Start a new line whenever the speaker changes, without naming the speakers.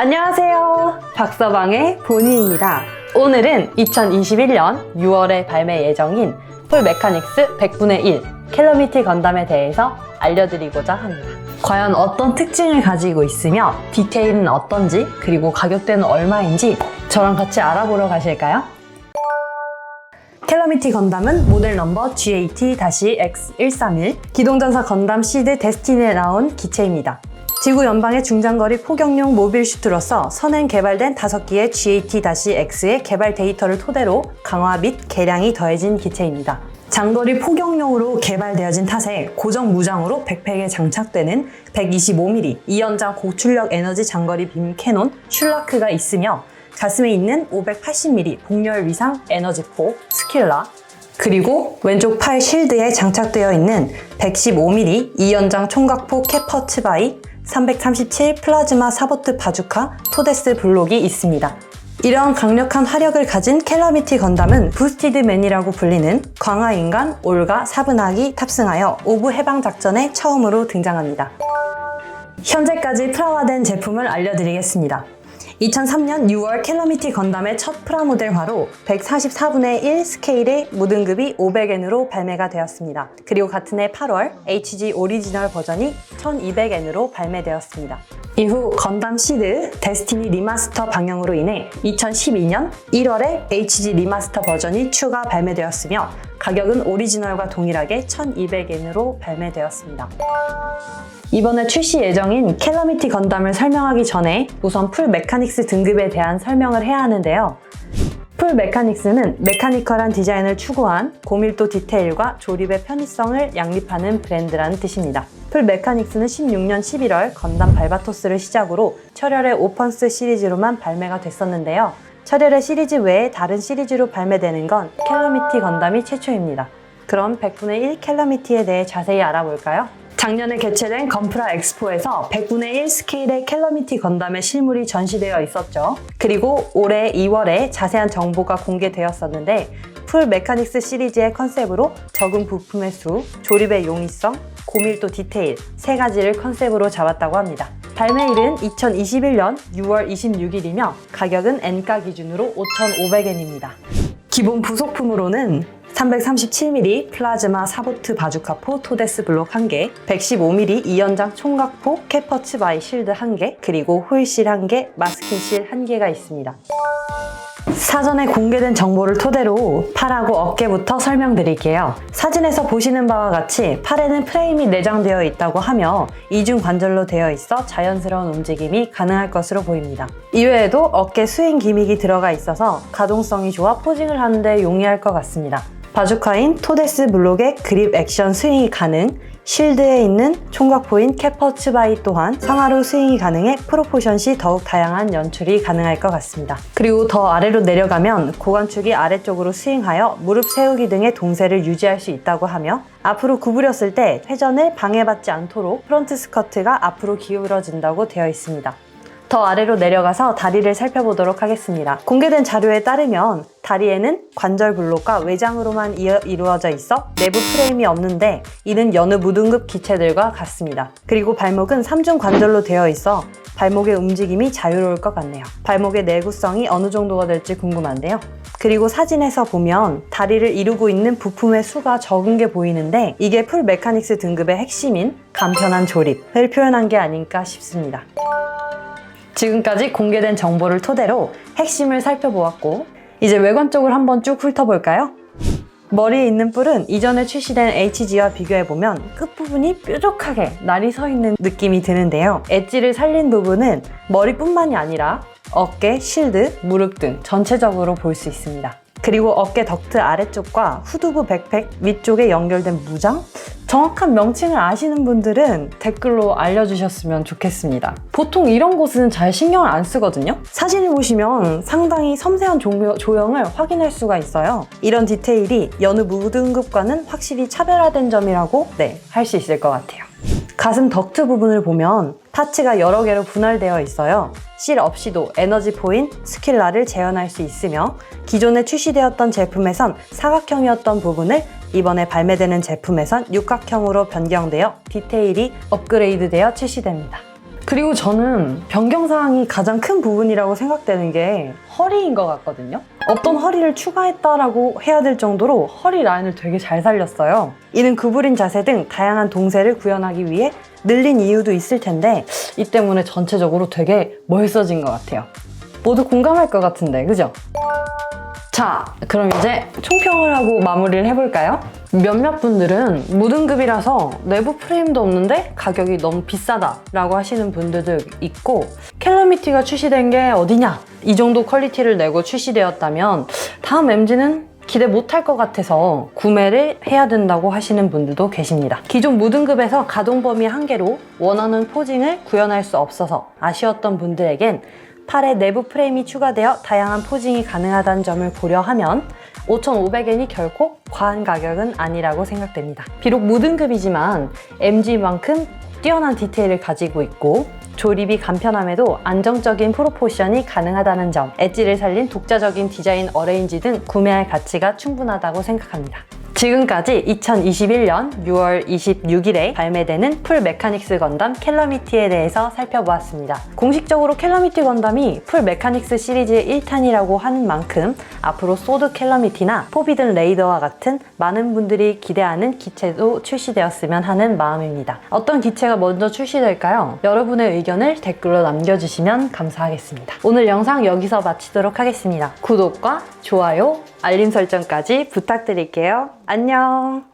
안녕하세요. 박서방의 보니입니다. 오늘은 2021년 6월에 발매 예정인 풀 메카닉스 100분의 1 캘러미티 건담에 대해서 알려드리고자 합니다. 과연 어떤 특징을 가지고 있으며 디테일은 어떤지 그리고 가격대는 얼마인지 저랑 같이 알아보러 가실까요? 캘러미티 건담은 모델 넘버 GAT-X131 기동전사 건담 시드 데스티니에 나온 기체입니다. 지구 연방의 중장거리 포격용 모빌 슈트로서 선행 개발된 5기의 GAT-X의 개발 데이터를 토대로 강화 및 개량이 더해진 기체입니다. 장거리 포격용으로 개발되어진 탓에 고정 무장으로 백팩에 장착되는 125mm 이연장 고출력 에너지 장거리 빔 캐논 슐라크가 있으며 가슴에 있는 580mm 복열 위상 에너지포 스킬라 그리고 왼쪽 팔 실드에 장착되어 있는 115mm 이연장 총각포 캐퍼츠바이 337 플라즈마 사보트 바주카 토데스 블록이 있습니다. 이런 강력한 화력을 가진 캘러미티 건담은 부스티드 맨이라고 불리는 광화인간 올가 사브낙이 탑승하여 오브 해방 작전에 처음으로 등장합니다. 현재까지 프라화된 제품을 알려드리겠습니다. 2003년 6월 캘러미티 건담의 첫 프라모델화로 144분의 1 스케일의 모등급이 500엔으로 발매가 되었습니다. 그리고 같은 해 8월 HG 오리지널 버전이 1200엔으로 발매되었습니다. 이후 건담 시드 데스티니 리마스터 방영으로 인해 2012년 1월에 HG 리마스터 버전이 추가 발매되었으며 가격은 오리지널과 동일하게 1200엔으로 발매되었습니다. 이번에 출시 예정인 캘러미티 건담을 설명하기 전에 우선 풀 메카닉스 등급에 대한 설명을 해야 하는데요. 풀 메카닉스는 메카니컬한 디자인을 추구한 고밀도 디테일과 조립의 편의성을 양립하는 브랜드라는 뜻입니다. 풀 메카닉스는 16년 11월 건담 발바토스를 시작으로 철혈의 오펀스 시리즈로만 발매가 됐었는데요. 철혈의 시리즈 외에 다른 시리즈로 발매되는 건 캘러미티 건담이 최초입니다. 그럼 100분의 1 캘러미티에 대해 자세히 알아볼까요? 작년에 개최된 건프라 엑스포에서 100분의 1 스케일의 캘러미티 건담의 실물이 전시되어 있었죠. 그리고 올해 2월에 자세한 정보가 공개되었었는데 풀 메카닉스 시리즈의 컨셉으로 적은 부품의 수, 조립의 용이성, 고밀도 디테일 세 가지를 컨셉으로 잡았다고 합니다. 발매일은 2021년 6월 26일이며 가격은 N가 기준으로 5,500엔입니다. 기본 부속품으로는 337mm 플라즈마 사보트 바주카포 토데스 블록 1개, 115mm 이연장 총각포 캐퍼츠 바이 실드 1개, 그리고 홀실 1개, 마스킹실 1개가 있습니다. 사전에 공개된 정보를 토대로 팔하고 어깨부터 설명드릴게요. 사진에서 보시는 바와 같이 팔에는 프레임이 내장되어 있다고 하며 이중 관절로 되어 있어 자연스러운 움직임이 가능할 것으로 보입니다. 이외에도 어깨 스윙 기믹이 들어가 있어서 가동성이 좋아 포징을 하는데 용이할 것 같습니다. 바주카인 토데스 블록의 그립 액션 스윙이 가능, 실드에 있는 총각 포인 캐퍼츠 바이 또한 상하로 스윙이 가능해 프로포션 시 더욱 다양한 연출이 가능할 것 같습니다. 그리고 더 아래로 내려가면 고관축이 아래쪽으로 스윙하여 무릎 세우기 등의 동세를 유지할 수 있다고 하며 앞으로 구부렸을 때 회전을 방해받지 않도록 프론트 스커트가 앞으로 기울어진다고 되어 있습니다. 더 아래로 내려가서 다리를 살펴보도록 하겠습니다. 공개된 자료에 따르면 다리에는 관절 블록과 외장으로만 이루어져 있어 내부 프레임이 없는데 이는 여느 무등급 기체들과 같습니다. 그리고 발목은 3중 관절로 되어 있어 발목의 움직임이 자유로울 것 같네요. 발목의 내구성이 어느 정도가 될지 궁금한데요. 그리고 사진에서 보면 다리를 이루고 있는 부품의 수가 적은 게 보이는데 이게 풀 메카닉스 등급의 핵심인 간편한 조립을 표현한 게 아닐까 싶습니다. 지금까지 공개된 정보를 토대로 핵심을 살펴보았고 이제 외관 쪽을 한번 쭉 훑어볼까요? 머리에 있는 뿔은 이전에 출시된 HG와 비교해보면 끝부분이 뾰족하게 날이 서 있는 느낌이 드는데요. 엣지를 살린 부분은 머리뿐만이 아니라 어깨, 실드, 무릎 등 전체적으로 볼 수 있습니다. 그리고 어깨 덕트 아래쪽과 후두부 백팩 위쪽에 연결된 무장? 정확한 명칭을 아시는 분들은 댓글로 알려주셨으면 좋겠습니다. 보통 이런 곳은 잘 신경을 안 쓰거든요. 사진을 보시면 상당히 섬세한 조형을 확인할 수가 있어요. 이런 디테일이 여느 무등급과는 확실히 차별화된 점이라고 네, 할 수 있을 것 같아요. 가슴 덕트 부분을 보면 파츠가 여러 개로 분할되어 있어요. 실 없이도 에너지 포인 스킬라를 재현할 수 있으며 기존에 출시되었던 제품에선 사각형이었던 부분을 이번에 발매되는 제품에선 육각형으로 변경되어 디테일이 업그레이드되어 출시됩니다. 그리고 저는 변경 사항이 가장 큰 부분이라고 생각되는 게 허리인 것 같거든요. 어떤 허리를 추가했다라고 해야 될 정도로 허리 라인을 되게 잘 살렸어요. 이는 구부린 자세 등 다양한 동세를 구현하기 위해 늘린 이유도 있을 텐데 이 때문에 전체적으로 되게 멋있어진 것 같아요. 모두 공감할 것 같은데, 그죠? 자, 그럼 이제 총평을 하고 마무리를 해볼까요? 몇몇 분들은 무등급이라서 내부 프레임도 없는데 가격이 너무 비싸다 라고 하시는 분들도 있고 캘러미티가 출시된 게 어디냐? 이 정도 퀄리티를 내고 출시되었다면 다음 MG는 기대 못할 것 같아서 구매를 해야 된다고 하시는 분들도 계십니다. 기존 무등급에서 가동 범위 한계로 원하는 포징을 구현할 수 없어서 아쉬웠던 분들에겐 팔에 내부 프레임이 추가되어 다양한 포징이 가능하다는 점을 고려하면 5,500엔이 결코 과한 가격은 아니라고 생각됩니다. 비록 무등급이지만 MG만큼 뛰어난 디테일을 가지고 있고 조립이 간편함에도 안정적인 프로포션이 가능하다는 점, 엣지를 살린 독자적인 디자인 어레인지 등 구매할 가치가 충분하다고 생각합니다. 지금까지 2021년 6월 26일에 발매되는 풀 메카닉스 건담 캘러미티에 대해서 살펴보았습니다. 공식적으로 캘러미티 건담이 풀 메카닉스 시리즈의 1탄이라고 하는 만큼 앞으로 소드 캘러미티나 포비든 레이더와 같은 많은 분들이 기대하는 기체도 출시되었으면 하는 마음입니다. 어떤 기체가 먼저 출시될까요? 여러분의 의견을 댓글로 남겨주시면 감사하겠습니다. 오늘 영상 여기서 마치도록 하겠습니다. 구독과 좋아요, 알림 설정까지 부탁드릴게요. 안녕!